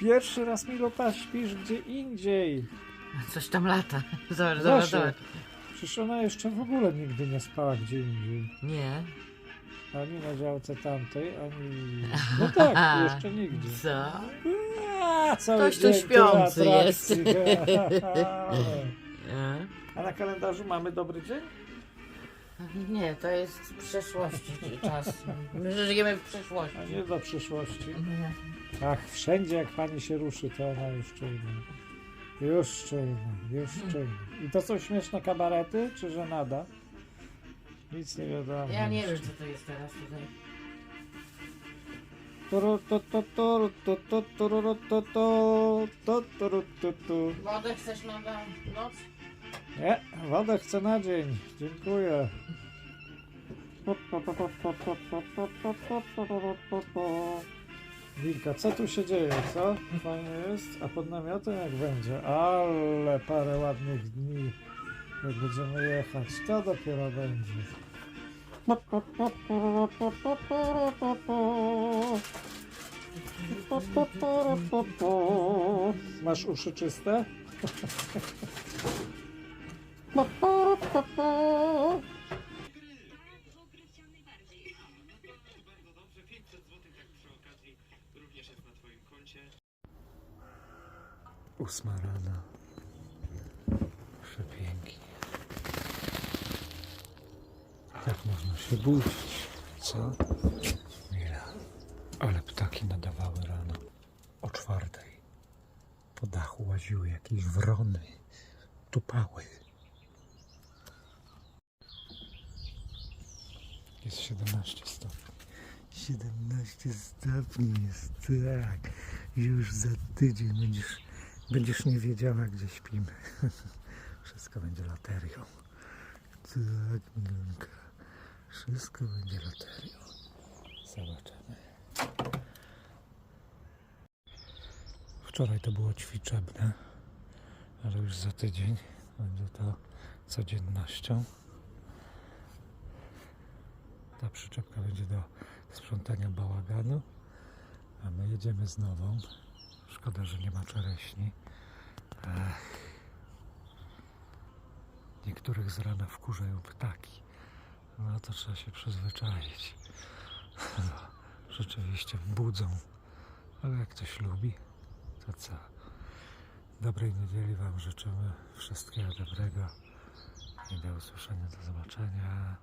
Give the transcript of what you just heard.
Pierwszy raz Milota śpisz gdzie indziej. Coś tam lata. Zobacz, zobacz, zobacz. przecież ona jeszcze w ogóle nigdy nie spała gdzie indziej. Nie. Ani na działce tamtej, ani... No tak, jeszcze nigdzie. Co? A, cały Ktoś tu dzień śpiący jest. A na kalendarzu mamy dobry dzień? Nie, to jest z przeszłości czas. My żyjemy w przeszłości. A nie do przyszłości. Nie. Ach, wszędzie jak pani się ruszy, to ona już czujna. Już czujna, już czujna. I to są śmieszne kabarety, czy że nada? Nic nie wiadomo. Ja nie wiem, co to jest teraz tutaj. Turu, tu, tu, turu, tu, tu, tururu, tu, tu, tu, turu, tu, tu. Wodę chcesz na na noc? Nie, wodę chcę na dzień. Dziękuję. Wilka, co tu się dzieje, co? Fajnie jest. A pod namiotem jak będzie? Ale parę ładnych dni, jak będziemy jechać. To dopiero będzie. Masz uszy czyste? Ósma rana. Przepięknie. Tak można się budzić, co? Mila. Ale ptaki nadawały rano. O czwartej. Po dachu łaziły jakieś wrony. Tupały. Jest 17 stopni. 17 stopni jest, tak. Już za tydzień będziesz, będziesz nie wiedziała, gdzie śpimy. Wszystko będzie loterią. Tak, Milenka. Wszystko będzie loterią. Zobaczymy. Wczoraj to było ćwiczebne, ale już za tydzień będzie to codziennością. Ta przyczepka będzie do sprzątania bałaganu, a my jedziemy z nową. Szkoda, że nie ma czereśni. Ech. Niektórych z rana wkurzają ptaki. No to trzeba się przyzwyczaić. No, rzeczywiście budzą. Ale jak ktoś lubi, to co? Dobrej niedzieli Wam życzymy. Wszystkiego dobrego. I do usłyszenia, do zobaczenia.